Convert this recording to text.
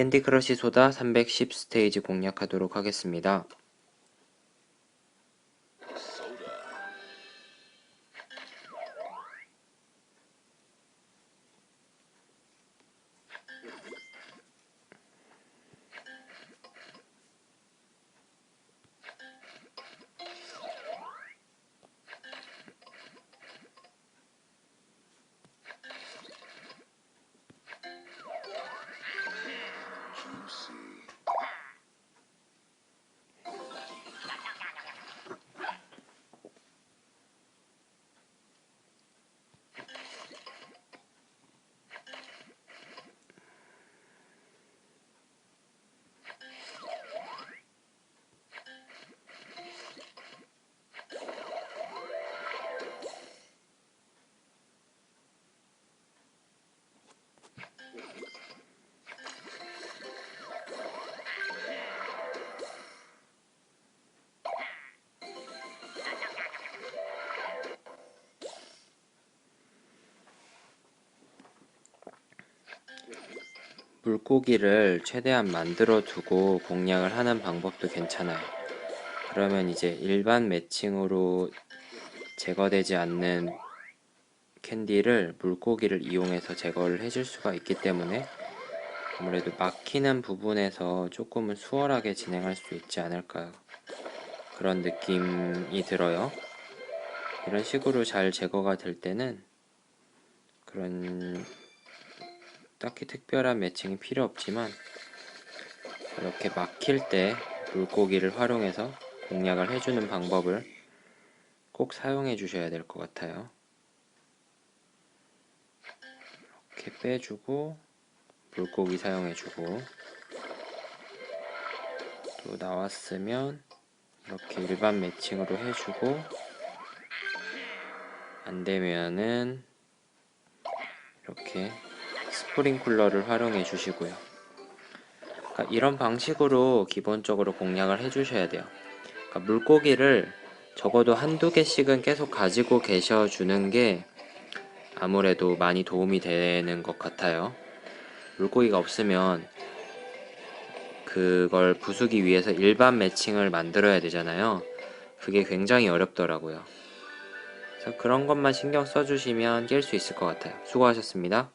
캔디 크러쉬 소다 310 스테이지 공략하도록 하겠습니다. 물고기를 최대한 만들어 두고 공략을 하는 방법도 괜찮아요. 그러면 이제 일반 매칭으로 제거되지 않는 캔디를 물고기를 이용해서 제거를 해줄 수가 있기 때문에 아무래도 막히는 부분에서 조금은 수월하게 진행할 수 있지 않을까 그런 느낌이 들어요. 이런 식으로 잘 제거가 될 때는 그런 딱히 특별한 매칭이 필요 없지만 이렇게 막힐 때 물고기를 활용해서 공략을 해주는 방법을 꼭 사용해 주셔야 될 것 같아요. 이렇게 빼주고 물고기 사용해 주고 또 나왔으면 이렇게 일반 매칭으로 해주고 안 되면은 이렇게 스프링쿨러를 활용해 주시고요. 그러니까 이런 방식으로 기본적으로 공략을 해 주셔야 돼요. 그러니까 물고기를 적어도 한두 개씩은 계속 가지고 계셔 주는 게 아무래도 많이 도움이 되는 것 같아요. 물고기가 없으면 그걸 부수기 위해서 일반 매칭을 만들어야 되잖아요. 그게 굉장히 어렵더라고요. 그래서 그런 것만 신경 써주시면 깰 수 있을 것 같아요. 수고하셨습니다.